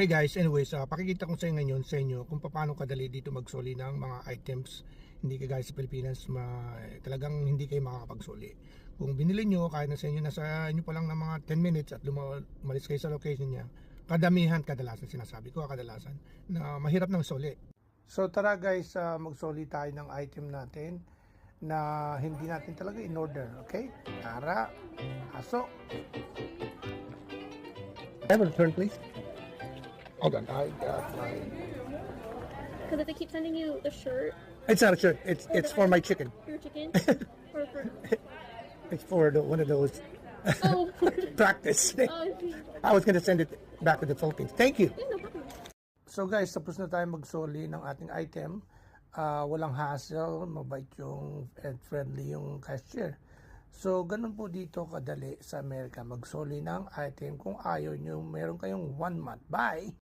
Hey guys, anyways, uh, pakikita ko sa inyo ngayon sa inyo kung paano kadali dito magsoli ng mga items. Hindi ka guys sa Pilipinas, ma, talagang hindi kayo makakapagsoli. Kung binili nyo, kahit na sa inyo, nasa inyo pa lang ng mga 10 minutes at luma- umalis kayo sa location niya, kadamihan, kadalasan sinasabi ko, kadalasan, na mahirap ng soli. So tara guys, uh, magsoli tayo ng item natin na hindi natin talaga in order, okay? Tara, aso. Have a turn please. Hold on, I got my... Because if they keep sending you the shirt, It's not a shirt. It's it's for my chicken. your chicken, or for It's for the, one of those oh, practice. oh, I see. I was gonna send it back to the Philippines. Thank you. Yeah, no problem. So guys, tapos na tayo magsoli ng ating item. Ah, walang hassle, mabait yung and friendly yung cashier. So, ganun po dito kadali sa Amerika magsoli ng item kung ayaw nyo, meron kayong one month. Bye!